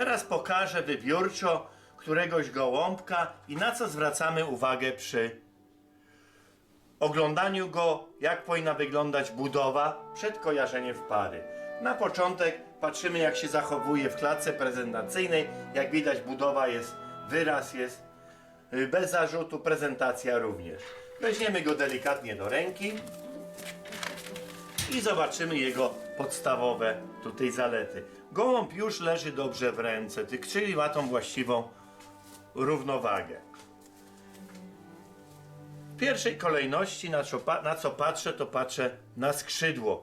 Teraz pokażę wybiórczo któregoś gołąbka i na co zwracamy uwagę przy oglądaniu go, jak powinna wyglądać budowa przed kojarzeniem w pary. Na początek patrzymy jak się zachowuje w klatce prezentacyjnej. Jak widać budowa jest, wyraz jest y, bez zarzutu, prezentacja również. Weźmiemy go delikatnie do ręki i zobaczymy jego podstawowe tutaj zalety. Gołąb już leży dobrze w ręce, czyli ma tą właściwą równowagę. W pierwszej kolejności na co, na co patrzę, to patrzę na skrzydło.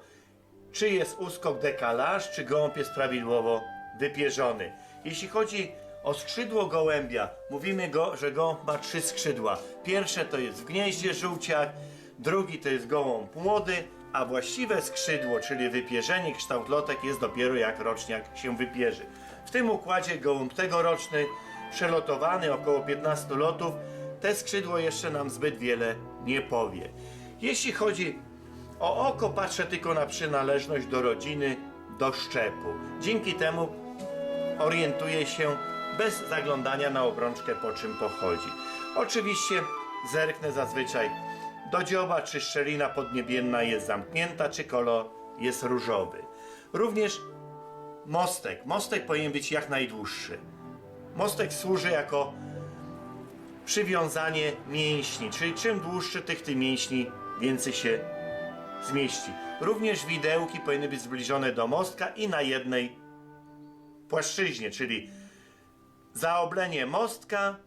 Czy jest uskok dekalaż, czy gołąb jest prawidłowo wypierzony. Jeśli chodzi o skrzydło gołębia, mówimy go, że gołąb ma trzy skrzydła. Pierwsze to jest w gnieździe żółciak, drugi to jest gołąb młody, a właściwe skrzydło, czyli wypierzenie, kształt lotek jest dopiero jak roczniak się wypierzy. W tym układzie gołąb tegoroczny, przelotowany około 15 lotów, te skrzydło jeszcze nam zbyt wiele nie powie. Jeśli chodzi o oko, patrzę tylko na przynależność do rodziny, do szczepu. Dzięki temu orientuję się bez zaglądania na obrączkę, po czym pochodzi. Oczywiście zerknę zazwyczaj do dzioba, czy szczelina podniebienna jest zamknięta, czy kolor jest różowy. Również mostek. Mostek powinien być jak najdłuższy. Mostek służy jako przywiązanie mięśni, czyli czym dłuższy tych tych mięśni, więcej się zmieści. Również widełki powinny być zbliżone do mostka i na jednej płaszczyźnie, czyli zaoblenie mostka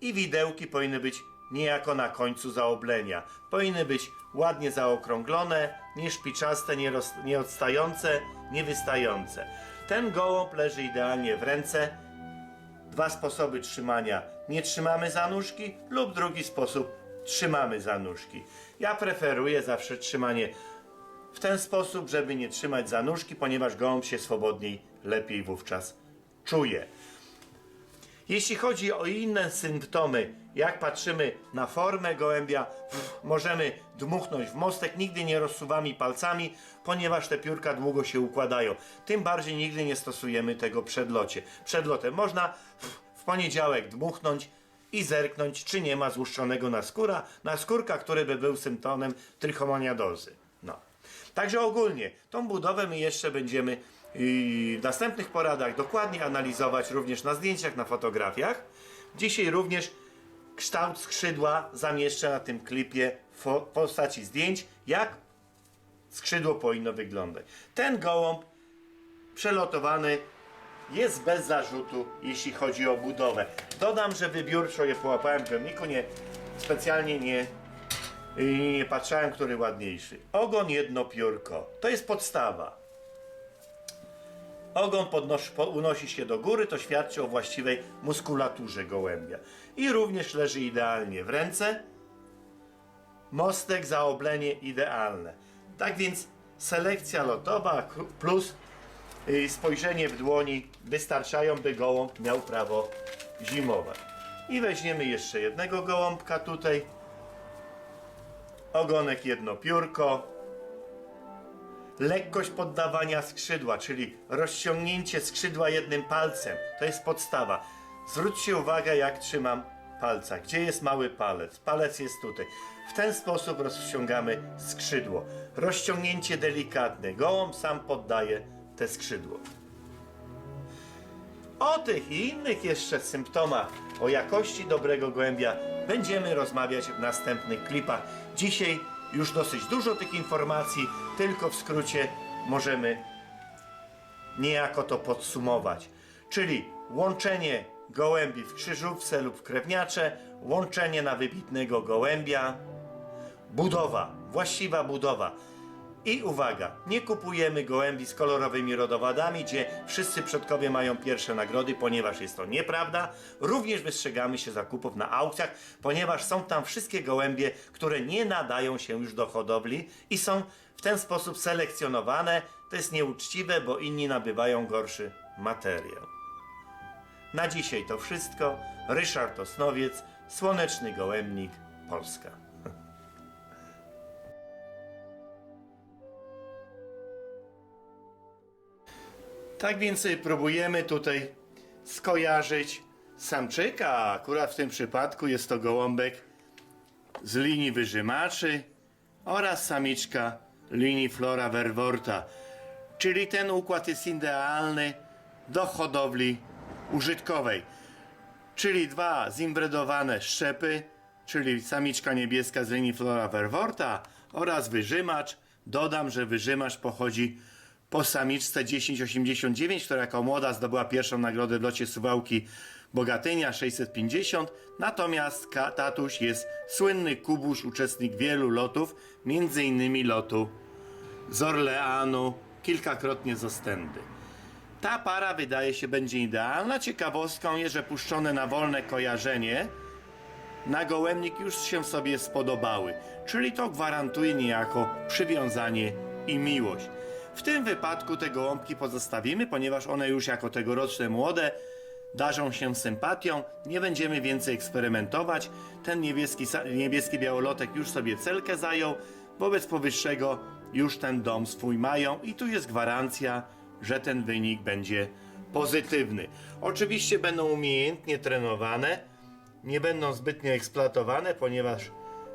i widełki powinny być niejako na końcu zaoblenia. Powinny być ładnie zaokrąglone, nie szpiczaste, nie, roz, nie odstające, nie wystające. Ten gołąb leży idealnie w ręce. Dwa sposoby trzymania. Nie trzymamy za nóżki lub drugi sposób trzymamy za nóżki. Ja preferuję zawsze trzymanie w ten sposób, żeby nie trzymać za nóżki, ponieważ gołąb się swobodniej, lepiej wówczas czuje. Jeśli chodzi o inne symptomy, jak patrzymy na formę gołębia, możemy dmuchnąć w mostek, nigdy nie rozsuwamy palcami, ponieważ te piórka długo się układają. Tym bardziej nigdy nie stosujemy tego przed locie. Przed lotem można w poniedziałek dmuchnąć i zerknąć, czy nie ma złuszczonego naskóra, naskórka, który by był symptomem trichomoniadozy. No. Także ogólnie tą budowę my jeszcze będziemy yy, w następnych poradach dokładnie analizować również na zdjęciach, na fotografiach. Dzisiaj również kształt skrzydła zamieszczę na tym klipie w postaci zdjęć, jak skrzydło powinno wyglądać. Ten gołąb przelotowany jest bez zarzutu, jeśli chodzi o budowę. Dodam, że wybiórczo je połapałem w plemniku, nie, specjalnie nie, i nie patrzałem, który ładniejszy. Ogon jedno piórko. To jest podstawa. Ogon unosi się do góry, to świadczy o właściwej muskulaturze gołębia. I również leży idealnie w ręce. Mostek, zaoblenie idealne. Tak więc selekcja lotowa plus y, spojrzenie w dłoni wystarczają, by gołąb miał prawo zimować. I weźmiemy jeszcze jednego gołąbka tutaj ogonek jedno piórko, lekkość poddawania skrzydła, czyli rozciągnięcie skrzydła jednym palcem. To jest podstawa. Zwróćcie uwagę, jak trzymam palca. Gdzie jest mały palec? Palec jest tutaj. W ten sposób rozciągamy skrzydło. Rozciągnięcie delikatne. Gołąb sam poddaje te skrzydło. O tych i innych jeszcze symptomach o jakości dobrego gołębia będziemy rozmawiać w następnych klipach. Dzisiaj już dosyć dużo tych informacji, tylko w skrócie możemy niejako to podsumować. Czyli łączenie gołębi w krzyżówce lub krewniacze, łączenie na wybitnego gołębia, budowa, właściwa budowa. I uwaga, nie kupujemy gołębi z kolorowymi rodowadami, gdzie wszyscy przodkowie mają pierwsze nagrody, ponieważ jest to nieprawda. Również wystrzegamy się zakupów na aukcjach, ponieważ są tam wszystkie gołębie, które nie nadają się już do hodowli i są w ten sposób selekcjonowane. To jest nieuczciwe, bo inni nabywają gorszy materiał. Na dzisiaj to wszystko. Ryszard Osnowiec, Słoneczny Gołębnik, Polska. Tak więc próbujemy tutaj skojarzyć samczyka, a akurat w tym przypadku jest to gołąbek z linii wyżymaczy oraz samiczka linii flora verworta. Czyli ten układ jest idealny do hodowli użytkowej. Czyli dwa zimbredowane szczepy, czyli samiczka niebieska z linii flora verworta oraz wyżymacz. Dodam, że wyżymacz pochodzi po samiczce 1089, która jako młoda zdobyła pierwszą nagrodę w locie Suwałki Bogatynia 650, natomiast tatuś jest słynny kubuś, uczestnik wielu lotów, innymi lotu z Orleanu, kilkakrotnie z Ostendy. Ta para wydaje się będzie idealna. Ciekawostką jest, że puszczone na wolne kojarzenie na gołębnik już się sobie spodobały, czyli to gwarantuje niejako przywiązanie i miłość. W tym wypadku te gołąbki pozostawimy, ponieważ one już jako tegoroczne młode darzą się sympatią, nie będziemy więcej eksperymentować. Ten niebieski, niebieski białolotek już sobie celkę zajął, wobec powyższego już ten dom swój mają i tu jest gwarancja, że ten wynik będzie pozytywny. Oczywiście będą umiejętnie trenowane, nie będą zbytnio eksploatowane, ponieważ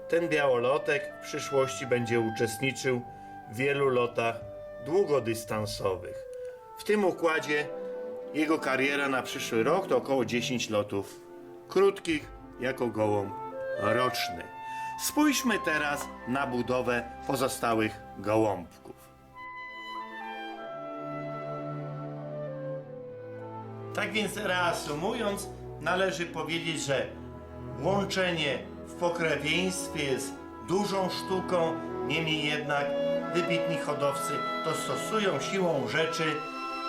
ten białolotek w przyszłości będzie uczestniczył w wielu lotach długodystansowych. W tym układzie jego kariera na przyszły rok to około 10 lotów krótkich jako gołąb roczny. Spójrzmy teraz na budowę pozostałych gołąbków. Tak więc reasumując, należy powiedzieć, że łączenie w pokrewieństwie jest dużą sztuką, niemniej jednak wybitni hodowcy to stosują siłą rzeczy,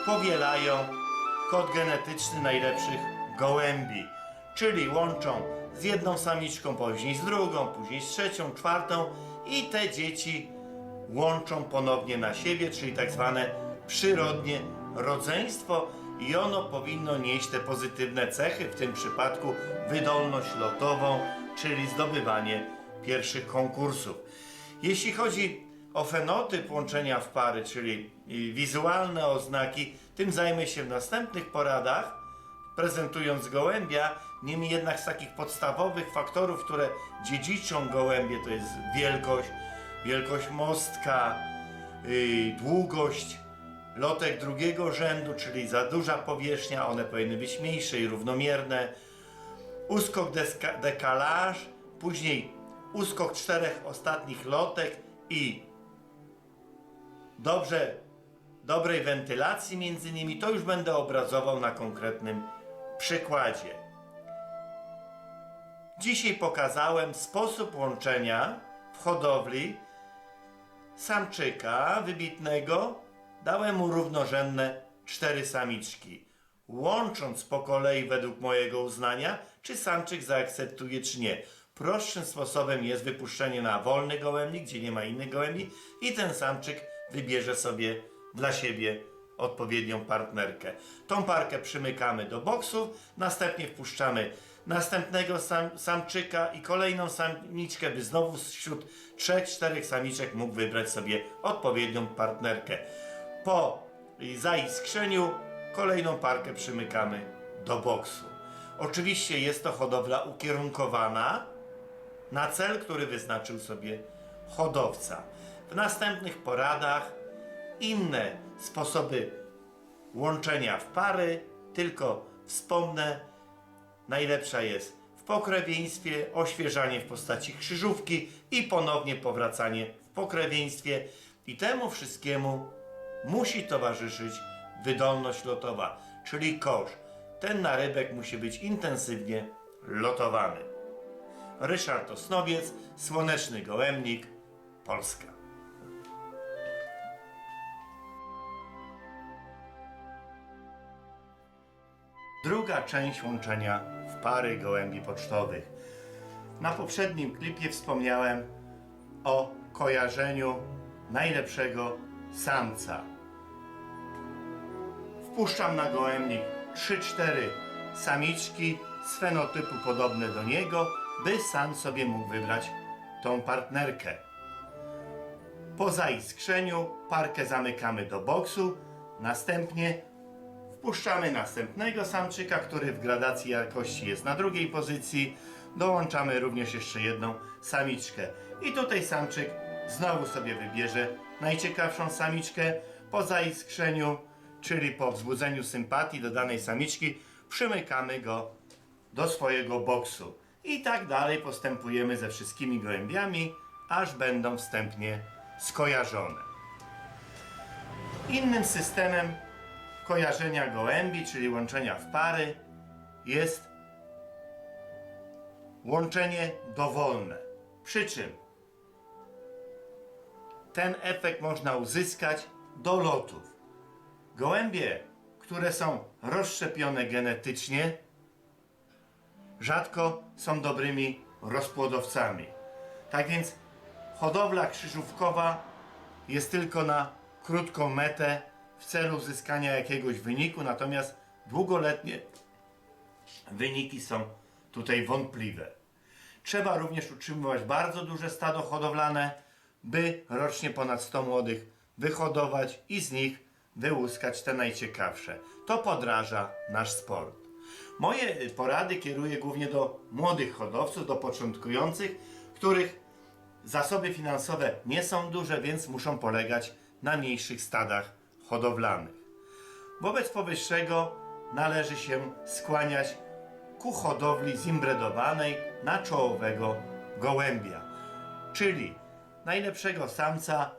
powielają kod genetyczny najlepszych gołębi, czyli łączą z jedną samiczką, później z drugą, później z trzecią, czwartą i te dzieci łączą ponownie na siebie, czyli tak zwane przyrodnie rodzeństwo i ono powinno nieść te pozytywne cechy, w tym przypadku wydolność lotową, czyli zdobywanie pierwszych konkursów. Jeśli chodzi o fenotyp łączenia w pary, czyli y, wizualne oznaki, tym zajmę się w następnych poradach, prezentując gołębia. Niemniej jednak z takich podstawowych faktorów, które dziedziczą gołębie, to jest wielkość, wielkość mostka, yy, długość lotek drugiego rzędu, czyli za duża powierzchnia, one powinny być mniejsze i równomierne. Uskok deska, dekalaż, później uskok czterech ostatnich lotek i dobrze, dobrej wentylacji między nimi, to już będę obrazował na konkretnym przykładzie. Dzisiaj pokazałem sposób łączenia w hodowli samczyka wybitnego. Dałem mu równorzędne cztery samiczki. Łącząc po kolei według mojego uznania, czy samczyk zaakceptuje, czy nie. Prostszym sposobem jest wypuszczenie na wolny gołębnik, gdzie nie ma innych gołębi i ten samczyk wybierze sobie dla siebie odpowiednią partnerkę. Tą parkę przymykamy do boksu, następnie wpuszczamy następnego sam, samczyka i kolejną samiczkę, by znowu wśród trzech, czterech samiczek mógł wybrać sobie odpowiednią partnerkę. Po zaiskrzeniu kolejną parkę przymykamy do boksu. Oczywiście jest to hodowla ukierunkowana na cel, który wyznaczył sobie hodowca. W następnych poradach inne sposoby łączenia w pary, tylko wspomnę, najlepsza jest w pokrewieństwie, oświeżanie w postaci krzyżówki i ponownie powracanie w pokrewieństwie. I temu wszystkiemu musi towarzyszyć wydolność lotowa, czyli kosz. Ten narybek musi być intensywnie lotowany. Ryszard Osnowiec, Słoneczny Gołębnik, Polska. Druga część łączenia w pary gołębi pocztowych. Na poprzednim klipie wspomniałem o kojarzeniu najlepszego samca. Wpuszczam na gołębnik 3-4 samiczki z fenotypu podobne do niego, by sam sobie mógł wybrać tą partnerkę. Po zaiskrzeniu parkę zamykamy do boksu, następnie Puszczamy następnego samczyka, który w gradacji jakości jest na drugiej pozycji. Dołączamy również jeszcze jedną samiczkę. I tutaj samczyk znowu sobie wybierze najciekawszą samiczkę po zaiskrzeniu, czyli po wzbudzeniu sympatii do danej samiczki, przymykamy go do swojego boksu. I tak dalej postępujemy ze wszystkimi gołębiami, aż będą wstępnie skojarzone. Innym systemem kojarzenia gołębi, czyli łączenia w pary, jest łączenie dowolne. Przy czym ten efekt można uzyskać do lotów. Gołębie, które są rozszczepione genetycznie, rzadko są dobrymi rozpłodowcami. Tak więc hodowla krzyżówkowa jest tylko na krótką metę w celu uzyskania jakiegoś wyniku, natomiast długoletnie wyniki są tutaj wątpliwe. Trzeba również utrzymywać bardzo duże stado hodowlane, by rocznie ponad 100 młodych wyhodować i z nich wyłuskać te najciekawsze. To podraża nasz sport. Moje porady kieruję głównie do młodych hodowców, do początkujących, których zasoby finansowe nie są duże, więc muszą polegać na mniejszych stadach hodowlanych. Wobec powyższego należy się skłaniać ku hodowli zimbredowanej na czołowego gołębia. Czyli najlepszego samca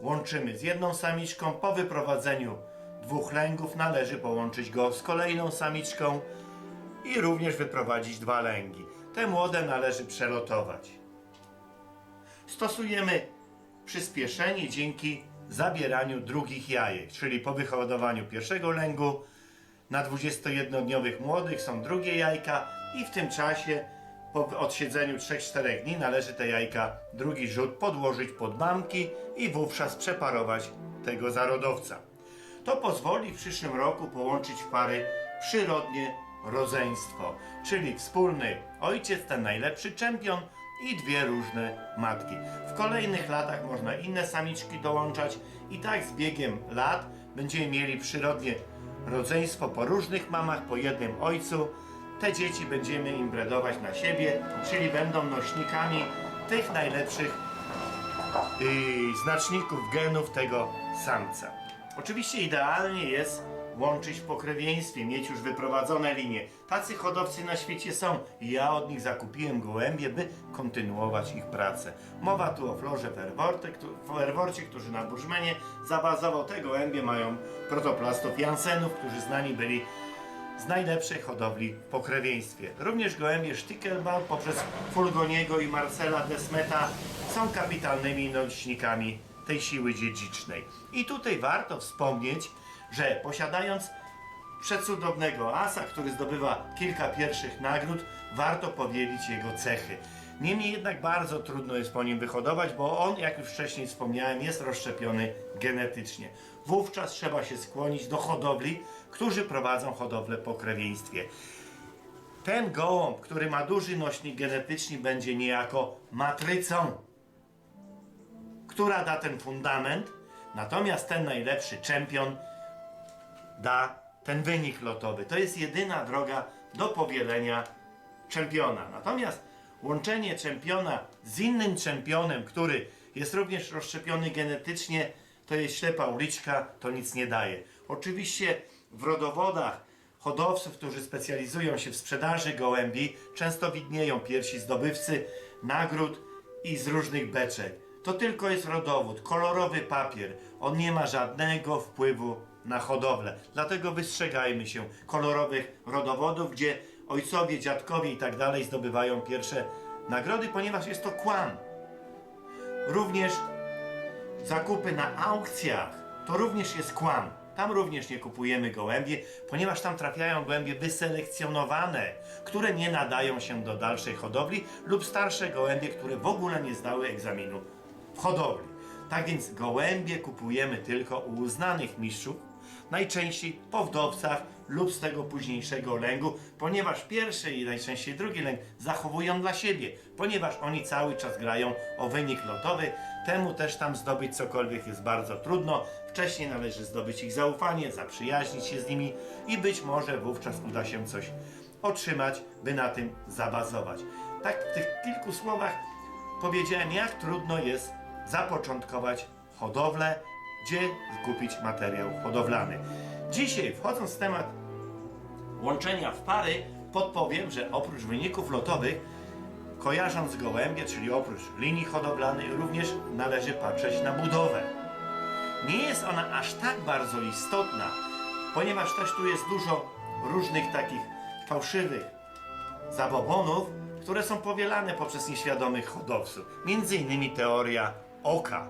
łączymy z jedną samiczką. Po wyprowadzeniu dwóch lęgów należy połączyć go z kolejną samiczką i również wyprowadzić dwa lęgi. Te młode należy przelotować. Stosujemy przyspieszenie dzięki zabieraniu drugich jajek, czyli po wyhodowaniu pierwszego lęgu na 21-dniowych młodych są drugie jajka i w tym czasie po odsiedzeniu 3-4 dni należy te jajka, drugi rzut podłożyć pod mamki i wówczas przeparować tego zarodowca. To pozwoli w przyszłym roku połączyć w pary przyrodnie rodzeństwo, czyli wspólny ojciec, ten najlepszy czempion i dwie różne matki. W kolejnych latach można inne samiczki dołączać i tak z biegiem lat będziemy mieli przyrodnie rodzeństwo po różnych mamach, po jednym ojcu. Te dzieci będziemy im bredować na siebie, czyli będą nośnikami tych najlepszych yy, znaczników genów tego samca. Oczywiście idealnie jest łączyć w pokrewieństwie, mieć już wyprowadzone linie. Tacy hodowcy na świecie są i ja od nich zakupiłem gołębie, by kontynuować ich pracę. Mowa tu o florze Verworcie, którzy na Burzmenie zabazował te gołębie, mają protoplastów Jansenów, którzy znani byli z najlepszej hodowli w pokrewieństwie. Również gołębie Stickelbau poprzez Fulgoniego i Marcela Desmeta są kapitalnymi nośnikami tej siły dziedzicznej. I tutaj warto wspomnieć, że posiadając przecudownego asa, który zdobywa kilka pierwszych nagród, warto powielić jego cechy. Niemniej jednak bardzo trudno jest po nim wyhodować, bo on, jak już wcześniej wspomniałem, jest rozszczepiony genetycznie. Wówczas trzeba się skłonić do hodowli, którzy prowadzą hodowlę po krewieństwie. Ten gołąb, który ma duży nośnik genetyczny, będzie niejako matrycą, która da ten fundament, natomiast ten najlepszy czempion da ten wynik lotowy. To jest jedyna droga do powielenia czempiona. Natomiast łączenie czempiona z innym czempionem, który jest również rozszczepiony genetycznie, to jest ślepa uliczka, to nic nie daje. Oczywiście w rodowodach hodowców, którzy specjalizują się w sprzedaży gołębi, często widnieją pierwsi zdobywcy nagród i z różnych beczek. To tylko jest rodowód, kolorowy papier. On nie ma żadnego wpływu na hodowlę. Dlatego wystrzegajmy się kolorowych rodowodów, gdzie ojcowie, dziadkowie i tak dalej zdobywają pierwsze nagrody, ponieważ jest to kłam. Również zakupy na aukcjach to również jest kłam. Tam również nie kupujemy gołębie, ponieważ tam trafiają gołębie wyselekcjonowane, które nie nadają się do dalszej hodowli lub starsze gołębie, które w ogóle nie zdały egzaminu w hodowli. Tak więc gołębie kupujemy tylko u uznanych mistrzów, najczęściej po wdowcach lub z tego późniejszego lęgu, ponieważ pierwszy i najczęściej drugi lęk zachowują dla siebie, ponieważ oni cały czas grają o wynik lotowy, temu też tam zdobyć cokolwiek jest bardzo trudno. Wcześniej należy zdobyć ich zaufanie, zaprzyjaźnić się z nimi i być może wówczas uda się coś otrzymać, by na tym zabazować. Tak w tych kilku słowach powiedziałem, jak trudno jest zapoczątkować hodowlę, gdzie kupić materiał hodowlany. Dzisiaj, wchodząc w temat łączenia w pary, podpowiem, że oprócz wyników lotowych, kojarząc gołębie, czyli oprócz linii hodowlanej, również należy patrzeć na budowę. Nie jest ona aż tak bardzo istotna, ponieważ też tu jest dużo różnych takich fałszywych zabobonów, które są powielane poprzez nieświadomych hodowców. Między innymi teoria oka.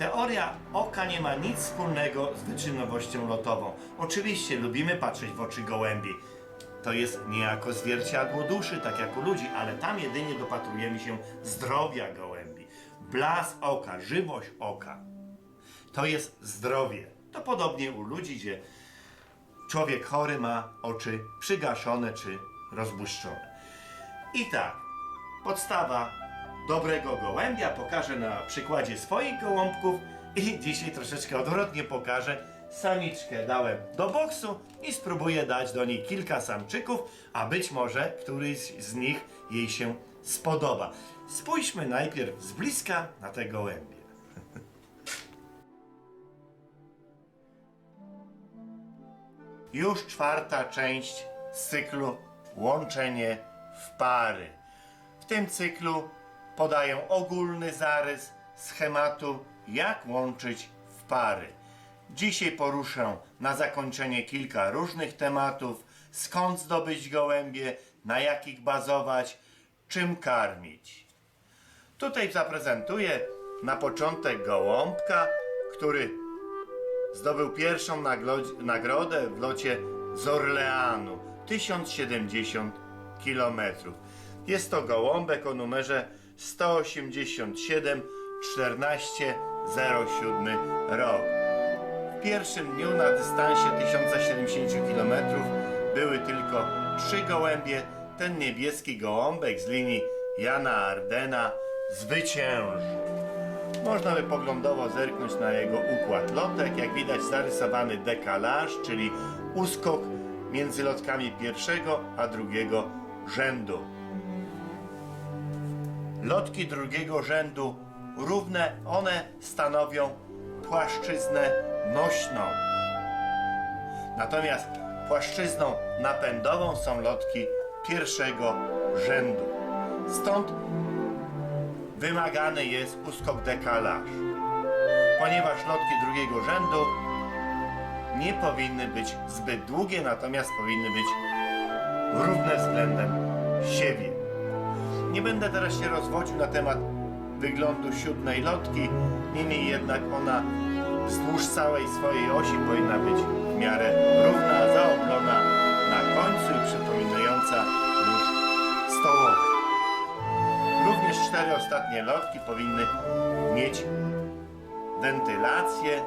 Teoria oka nie ma nic wspólnego z wyczynowością lotową. Oczywiście lubimy patrzeć w oczy gołębi. To jest niejako zwierciadło duszy, tak jak u ludzi, ale tam jedynie dopatrujemy się zdrowia gołębi. Blask oka, żywość oka. To jest zdrowie. To podobnie u ludzi, gdzie człowiek chory ma oczy przygaszone czy rozbłyszczone. I tak, podstawa dobrego gołębia pokażę na przykładzie swoich gołąbków i dzisiaj troszeczkę odwrotnie pokażę. Samiczkę dałem do boksu i spróbuję dać do niej kilka samczyków, a być może któryś z nich jej się spodoba. Spójrzmy najpierw z bliska na te gołębie. Już czwarta część z cyklu Łączenie w pary. W tym cyklu podaję ogólny zarys schematu, jak łączyć w pary. Dzisiaj poruszę na zakończenie kilka różnych tematów, skąd zdobyć gołębie, na jakich bazować, czym karmić. Tutaj zaprezentuję na początek gołąbka, który zdobył pierwszą nagrodę w locie z Orleanu 1070 km. Jest to gołąbek o numerze 187 14 07 rok. W pierwszym dniu na dystansie 1070 km były tylko trzy gołębie. Ten niebieski gołąbek z linii Jana Ardena zwyciężył. Można by poglądowo zerknąć na jego układ lotek. Jak widać zarysowany dekalaż, czyli uskok między lotkami pierwszego a drugiego rzędu. Lotki drugiego rzędu równe, one stanowią płaszczyznę nośną. Natomiast płaszczyzną napędową są lotki pierwszego rzędu. Stąd wymagany jest uskok dekalaż, ponieważ lotki drugiego rzędu nie powinny być zbyt długie, natomiast powinny być równe względem siebie. Nie będę teraz się rozwodził na temat wyglądu siódmej lotki, niemniej jednak ona wzdłuż całej swojej osi powinna być w miarę równa, zaoblona na końcu i przypominająca nóż stołowy. Również cztery ostatnie lotki powinny mieć wentylację.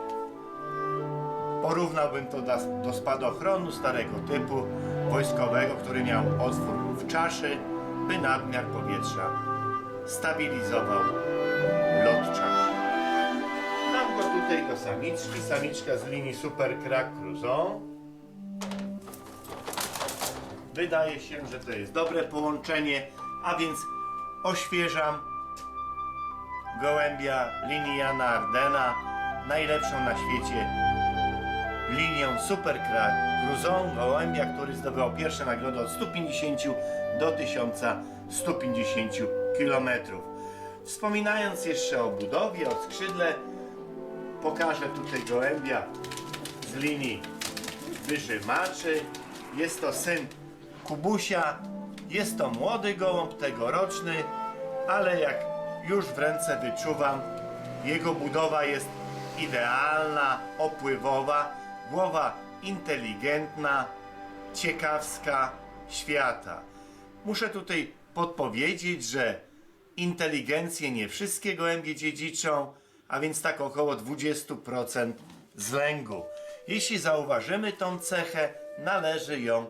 Porównałbym to do, do spadochronu starego typu wojskowego, który miał otwór w czaszy, by nadmiar powietrza stabilizował lot czaszy. Mam go tutaj do samiczki, samiczka z linii Super Crack Cruzon. Wydaje się, że to jest dobre połączenie, a więc oświeżam gołębia linii Jana Ardena, najlepszą na świecie linią Super Crack Cruzon, gołębia, który zdobywał pierwsze nagrody od 150 do 1150 km. Wspominając jeszcze o budowie, o skrzydle, pokażę tutaj gołębia z linii wyżymaczy. Jest to syn Kubusia. Jest to młody gołąb, tegoroczny, ale jak już w ręce wyczuwam, jego budowa jest idealna, opływowa, głowa inteligentna, ciekawska świata. Muszę tutaj podpowiedzieć, że inteligencję nie wszystkie gołębie dziedziczą, a więc tak około 20% z. Jeśli zauważymy tą cechę, należy ją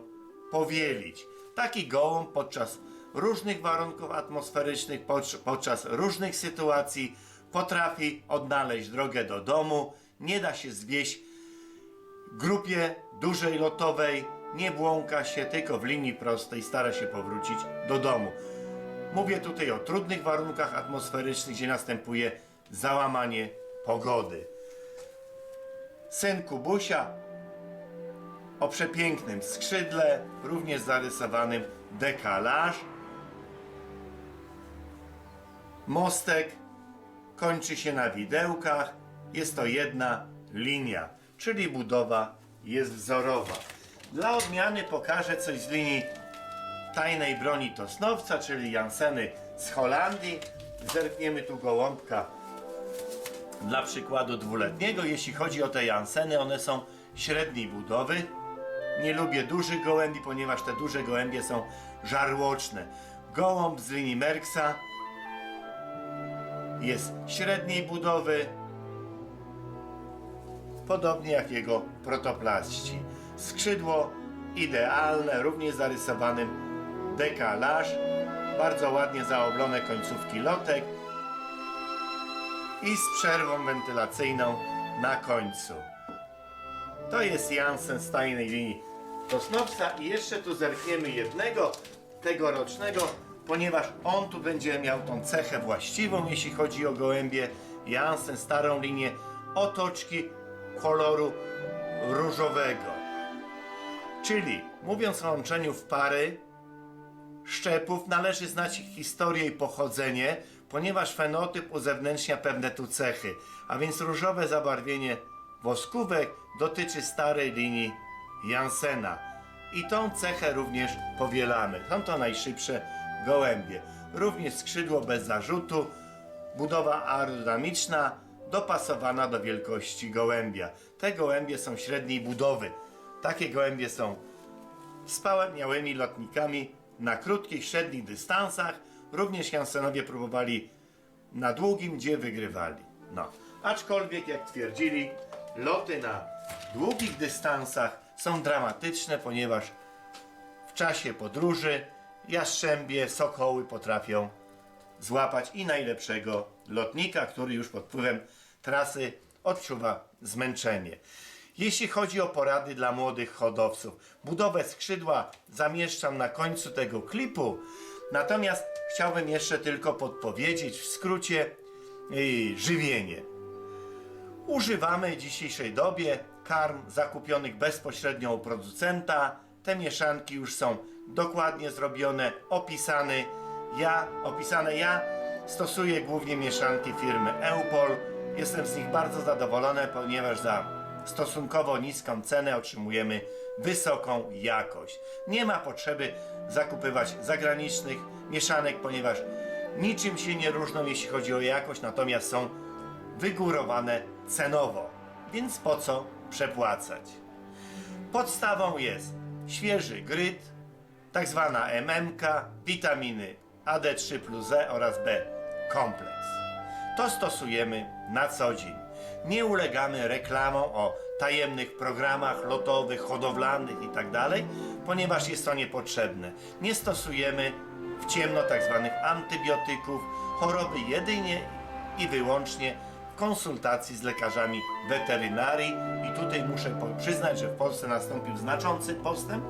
powielić. Taki gołąb podczas różnych warunków atmosferycznych, podczas różnych sytuacji potrafi odnaleźć drogę do domu, nie da się zwieść grupie dużej lotowej, nie błąka się, tylko w linii prostej stara się powrócić do domu. Mówię tutaj o trudnych warunkach atmosferycznych, gdzie następuje załamanie pogody. Syn Kubusia o przepięknym skrzydle, również zarysowanym dekalaż. Mostek kończy się na widełkach. Jest to jedna linia, czyli budowa jest wzorowa. Dla odmiany pokażę coś z linii tajnej broni Tosnowca, czyli Janseny z Holandii. Zerkniemy tu gołąbka dla przykładu dwuletniego. Jeśli chodzi o te Janseny, one są średniej budowy. Nie lubię dużych gołębi, ponieważ te duże gołębie są żarłoczne. Gołąb z linii Merksa jest średniej budowy, podobnie jak jego protoplaści. Skrzydło idealne, również zarysowanym dekalaż, bardzo ładnie zaoblone końcówki lotek i z przerwą wentylacyjną na końcu. To jest Jansen z tajnej linii Tosnowca i jeszcze tu zerkniemy jednego tegorocznego, ponieważ on tu będzie miał tą cechę właściwą, jeśli chodzi o gołębie Jansen, starą linię otoczki koloru różowego. Czyli mówiąc o łączeniu w pary szczepów, należy znać ich historię i pochodzenie, ponieważ fenotyp uzewnętrznia pewne tu cechy, a więc różowe zabarwienie woskówek dotyczy starej linii Jansena. I tą cechę również powielamy. Są to najszybsze gołębie. Również skrzydło bez zarzutu, budowa aerodynamiczna dopasowana do wielkości gołębia. Te gołębie są średniej budowy. Takie gołębie są wspaniałymi lotnikami na krótkich, średnich dystansach. Również Jansenowie próbowali na długim, gdzie wygrywali. No, aczkolwiek jak twierdzili, loty na długich dystansach są dramatyczne, ponieważ w czasie podróży jastrzębie, sokoły potrafią złapać i najlepszego lotnika, który już pod wpływem trasy odczuwa zmęczenie. Jeśli chodzi o porady dla młodych hodowców, budowę skrzydła zamieszczam na końcu tego klipu, natomiast chciałbym jeszcze tylko podpowiedzieć w skrócie yy, żywienie. Używamy w dzisiejszej dobie karm zakupionych bezpośrednio u producenta. Te mieszanki już są dokładnie zrobione, opisane. Ja, opisane ja stosuję głównie mieszanki firmy Eupol. Jestem z nich bardzo zadowolony, ponieważ za stosunkowo niską cenę otrzymujemy wysoką jakość. Nie ma potrzeby zakupywać zagranicznych mieszanek, ponieważ niczym się nie różnią, jeśli chodzi o jakość, natomiast są wygórowane cenowo, więc po co przepłacać? Podstawą jest świeży gryt, tak zwana MMK, witaminy AD3 plus E oraz B kompleks. To stosujemy na co dzień. Nie ulegamy reklamom o tajemnych programach lotowych, hodowlanych itd., ponieważ jest to niepotrzebne. Nie stosujemy w ciemno tak zwanych antybiotyków, choroby jedynie i wyłącznie w konsultacji z lekarzami weterynarii i tutaj muszę przyznać, że w Polsce nastąpił znaczący postęp.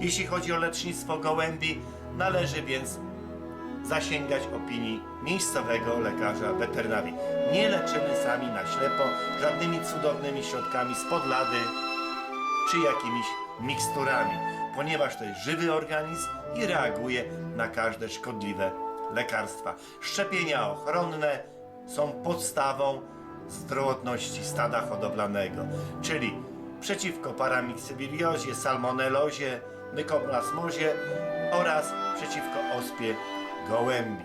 Jeśli chodzi o lecznictwo gołębi, należy więc zasięgać opinii miejscowego lekarza weterynarii. Nie leczymy sami na ślepo żadnymi cudownymi środkami z podlady czy jakimiś miksturami, ponieważ to jest żywy organizm i reaguje na każde szkodliwe lekarstwa. Szczepienia ochronne są podstawą zdrowotności stada hodowlanego, czyli przeciwko paramiksybiliozie, salmonellozie, mykoplasmozie oraz przeciwko ospie gołębi.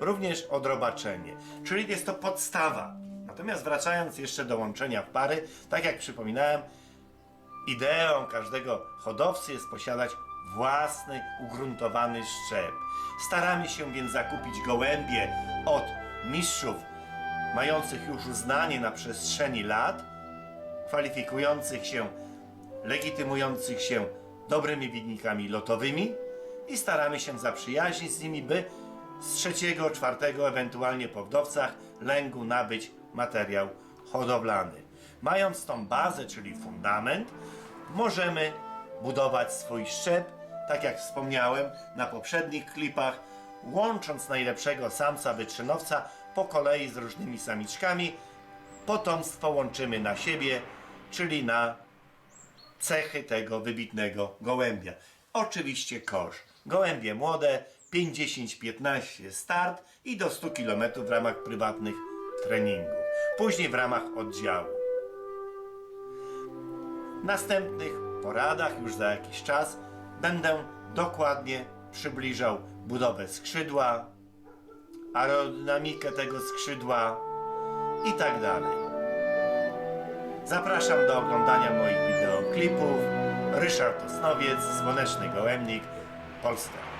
Również odrobaczenie, czyli jest to podstawa. Natomiast wracając jeszcze do łączenia w pary, tak jak przypominałem, Ideą każdego hodowcy jest posiadać własny, ugruntowany szczep. Staramy się więc zakupić gołębie od mistrzów mających już uznanie na przestrzeni lat, kwalifikujących się legitymujących się dobrymi wynikami lotowymi i staramy się zaprzyjaźnić z nimi, by z trzeciego, czwartego, ewentualnie po wdowcach lęgu nabyć materiał hodowlany. Mając tą bazę, czyli fundament, możemy budować swój szczep, tak jak wspomniałem na poprzednich klipach, łącząc najlepszego samca wyczynowca po kolei z różnymi samiczkami, potomstwo łączymy na siebie, czyli na cechy tego wybitnego gołębia. Oczywiście kosz. Gołębie młode, 5-10-15 start i do 100 km w ramach prywatnych treningów. Później w ramach oddziału. W następnych poradach, już za jakiś czas, będę dokładnie przybliżał budowę skrzydła, aerodynamikę tego skrzydła i tak dalej. Zapraszam do oglądania moich wideoklipów. Ryszard Osnowiec, Słoneczny Gołębnik, Polska.